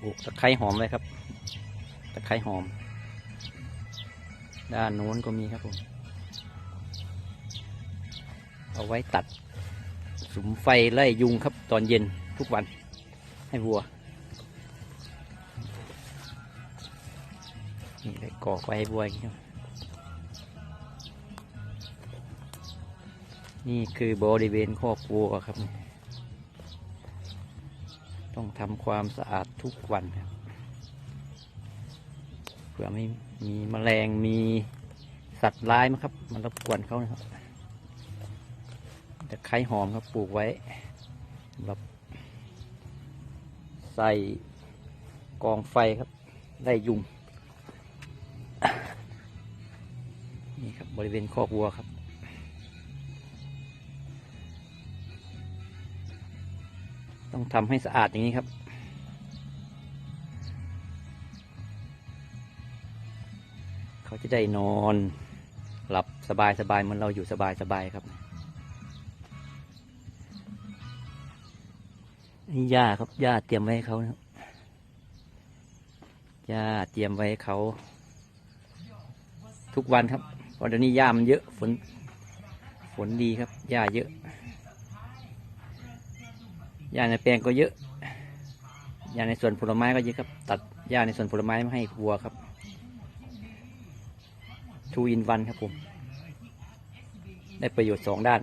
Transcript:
ปลูกตะไคร้หอมไว้ครับ ตะไคร้หอม ด้านโน้นก็มีครับผม เอาไว้ตัดสุมไฟไล่ยุงครับ ตอนเย็นทุกวันให้วัว นี่เลยก่อไฟให้วัวอย่างนี้ครับนี่คือบริเวณคอกวัวครับ ต้องทำความสะอาดทุกวันครับเพื่อไม่มีแมลงมีสัตว์ร้ายมาครับ มันรบกวนเขานะครับตะไคร้หอมครับปลูกไว้สำหรับ ใส่กองไฟครับ ได้ยุงนี่ครับบริเวณคอกวัวครับ ต้องทำให้สะอาดอย่างนี้ครับ เขาจะได้นอนหลับสบายสบายเหมือนเราอยู่สบายสบายครับนี่หญ้าครับหญ้าเตรียมไว้ให้เขานะครับหญ้าเตรียมไว้ให้เขา ทุกวันครับเพราะเดี๋ยวนี้หญ้ามันเยอะฝนฝนดีครับหญ้าเยอะ หญ้าในแปลงก็เยอะหญ้าในสวนผลไม้ก็เยอะครับ ตัดหญ้าในสวนผลไม้มาให้วัวครับทูอินวันครับผม ได้ประโยชน์สองด้าน